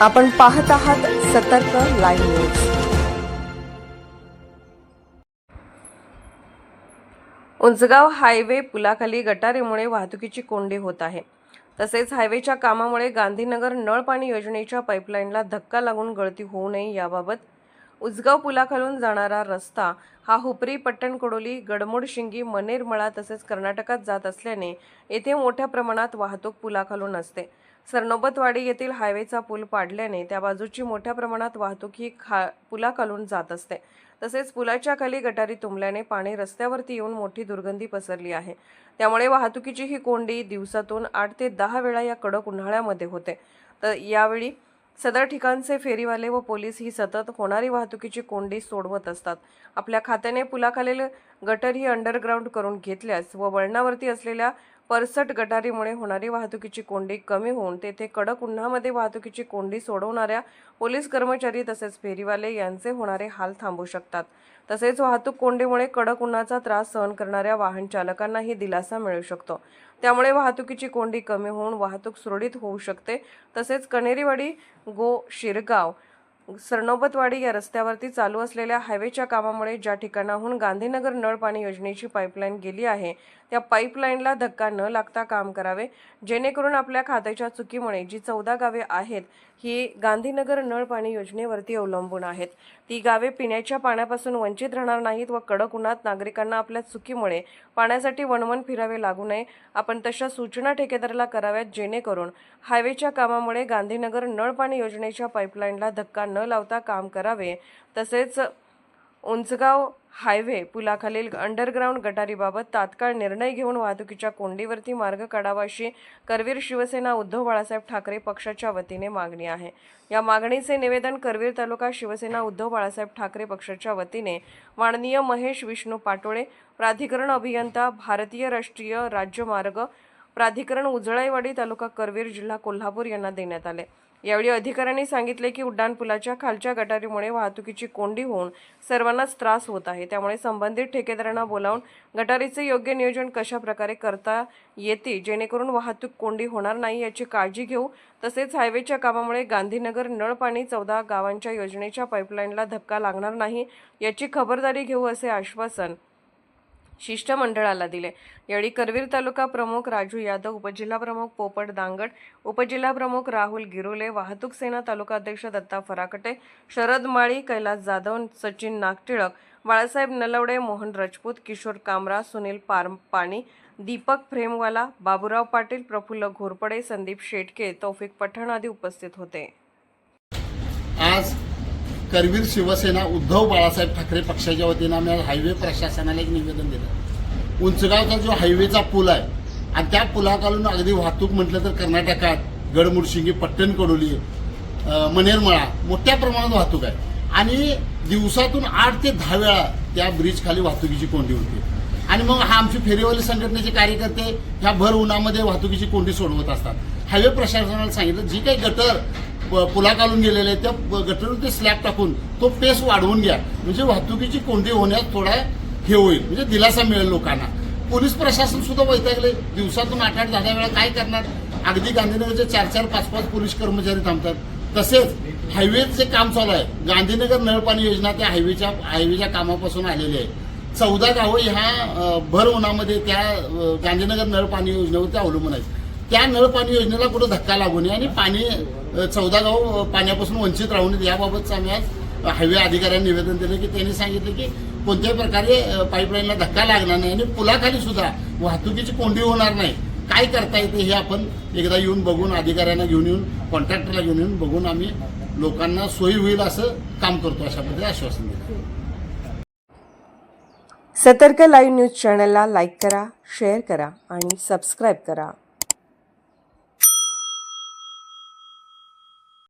आपण पाहत आहात सतर्क लाईव्ह न्यूज. उंचगाव हायवे पुलाखाली गटारीमुळे वाहतुकीची कोंडी होत आहे. तसेच हायवेच्या कामामुळे गांधीनगर नळ पाणी योजनेच्या पाईपलाईनला धक्का लागून गळती होऊ नये याबाबत उजगाव पुलाखालून जाणारा रस्ता हा हुपरी पट्टणकोडोली गडमोडशिंगी मनेरमळा तसेच कर्नाटकात जात असल्याने येथे मोठ्या प्रमाणात वाहतूक पुलाखालून असते. सरनोबतवाडी येथील हायवेचा पूल पाडल्याने त्या बाजूची मोठ्या प्रमाणात वाहतूक ही खा पुलाखालून जात असते. तसेच पुलाच्या खाली गटारी तुंबल्याने पाणी रस्त्यावरती येऊन मोठी दुर्गंधी पसरली आहे. त्यामुळे वाहतुकीची ही कोंडी दिवसातून आठ ते दहा वेळा या कडक उन्हाळ्यामध्ये होते. तर यावेळी सदर ठिकाणचे फेरीवाले व पोलीस ही सतत होणारी वाहतुकीची कोंडी सोडवत असतात. आपल्या खात्याने पुलाखालील गटर ही अंडरग्राऊंड करून घेतल्यास व वळणावरती असलेल्या परसट गटारीमुळे होणारी वाहतुकीची कोंडी कमी होऊन तेथे कडक उन्हामध्ये वाहतुकीची कोंडी सोडवणाऱ्या पोलीस कर्मचारी तसेच फेरीवाले यांचे होणारे हाल थांबू शकतात. तसेच वाहतूक कोंडीमुळे कडक उन्हाचा त्रास सहन करणाऱ्या वाहन चालकांनाही दिलासा मिळू शकतो. त्यामुळे वाहतुकीची कोंडी कमी होऊन वाहतूक सुरळीत होऊ शकते. तसेच कनेरीवाडी गो शिरगाव सरनोबतवाडी या रस्त्यावरती चालू असलेल्या हायवेच्या कामामुळे ज्या ठिकाणाहून गांधीनगर नळ पाणी योजनेची पाईपलाईन गेली आहे त्या पाईपलाईनला धक्का न लागता काम करावे जेणेकरून आपल्या खात्याच्या चुकीमुळे जी चौदा गावे आहेत ही गांधीनगर नळ पाणी योजनेवरती अवलंबून आहेत. ती गावे पिण्याच्या पाण्यापासून वंचित राहणार नाहीत व कडक उन्हात नागरिकांना आपल्या चुकीमुळे पाण्यासाठी वणवण फिरावे लागू नये. आपण तशा सूचना ठेकेदाराला कराव्यात जेणेकरून हायवेच्या कामामुळे गांधीनगर नळ पाणी योजनेच्या पाईपलाईनला धक्का न लावता काम करावे. तसेच उंचगाव हायवे पुलाखालील अंडरग्राऊंड गटारीबाबत तात्काळ निर्णय घेऊन वाहतुकीच्या कोंडीवरती मार्ग काढावा अशी करवीर शिवसेना उद्धव बाळासाहेब ठाकरे पक्षाच्या वतीने मागणी आहे. या मागणीचे निवेदन करवीर तालुका शिवसेना उद्धव बाळासाहेब ठाकरे पक्षाच्या वतीने माननीय महेश विष्णू पाटोळे प्राधिकरण अभियंता भारतीय राष्ट्रीय राज्यमार्ग प्राधिकरण उजळाईवाडी तालुका करवीर जिल्हा कोल्हापूर यांना देण्यात आले. यावेळी अधिकाऱ्यांनी सांगितले की उड्डाणपुलाच्या खालच्या गटारीमुळे वाहतुकीची कोंडी होऊन सर्वांनाच त्रास होत आहे. त्यामुळे संबंधित ठेकेदारांना बोलावून गटारीचे योग्य नियोजन कशा प्रकारे करता येते जेणेकरून वाहतूक कोंडी होणार नाही याची काळजी घेऊ. तसेच हायवेच्या कामामुळे गांधीनगर नळ पाणी चौदा गावांच्या योजनेच्या पाईपलाईनला धक्का लागणार नाही याची खबरदारी घेऊ असे आश्वासन शिष्टमंडळाला दिले. यावेळी करवीर तालुका प्रमुख राजू यादव उपजिल्हा प्रमुख पोपट दांगड उपजिल्हा प्रमुख राहुल गिरोले वाहतूक सेना तालुका अध्यक्ष दत्ता फराकटे शरद माळी कैलास जाधव सचिन नागटिळक बाळासाहेब नलवडे मोहन राजपूत किशोर कामरा सुनील पार पाणी दीपक फ्रेमवाला बाबुराव पाटील प्रफुल्ल घोरपडे संदीप शेटके तौफिक पठाण आदी उपस्थित होते. आज करवीर शिवसेना उद्धव बाळासाहेब ठाकरे पक्षाच्या वतीनं आम्ही हायवे प्रशासनाला एक निवेदन दिलं. उंचगावचा जो हायवेचा पूल आहे आणि त्या पुलाखालून अगदी वाहतूक म्हटलं तर कर्नाटकात गडमुडशिंगी पट्टण कडोली मनेरमळा मोठ्या प्रमाणात वाहतूक आहे. आणि दिवसातून आठ ते दहा वेळा त्या ब्रिज खाली वाहतुकीची कोंडी होती. आणि मग हा आमची फेरीवाली संघटनेचे कार्यकर्ते ह्या भर उन्हामध्ये वाहतुकीची कोंडी सोडवत असतात. हायवे प्रशासनाला सांगितलं जी काही गटर पुला घालून गेलेले आहेत त्या प- गटरवर ते स्लॅब टाकून तो पेस वाढवून घ्या. म्हणजे वाहतुकीची कोंडी होण्यास थोडा हे होईल. म्हणजे दिलासा मिळेल लोकांना. पोलीस प्रशासन सुद्धा वैतागले. दिवसातून आठ आठ दहा वेळा काय करणार? अगदी गांधीनगरचे चार चार पाच पाच पोलीस कर्मचारी थांबतात. तसेच हायवेचे काम चालू आहे. गांधीनगर नळपाणी योजना त्या हायवेच्या हायवेच्या कामापासून आलेली आहे. चौदा गावं ह्या भर उन्हामध्ये त्या गांधीनगर नळपाणी योजनेवरती अवलंबून आहेत. त्या नळ पाणी योजनेला कुठं धक्का लागू नये आणि पाणी चौदा गाव पाण्यापासून वंचित राहू नयेत. याबाबतचं आम्ही आज हायवे अधिकाऱ्यांनी निवेदन दिलं की त्यांनी सांगितलं की कोणत्याही प्रकारे पाईपलाईनला धक्का लागणार नाही आणि पुलाखाली सुद्धा वाहतुकीची कोंडी होणार नाही. काय करता येते हे आपण एकदा येऊन बघून अधिकाऱ्यांना घेऊन येऊन कॉन्ट्रॅक्टरला घेऊन येऊन बघून आम्ही लोकांना सोयी होईल असं काम करतो अशा पद्धतीने आश्वासन दिलं. सतर्क लाईव्ह न्यूज चॅनलला लाईक करा शेअर करा आणि सबस्क्राईब करा.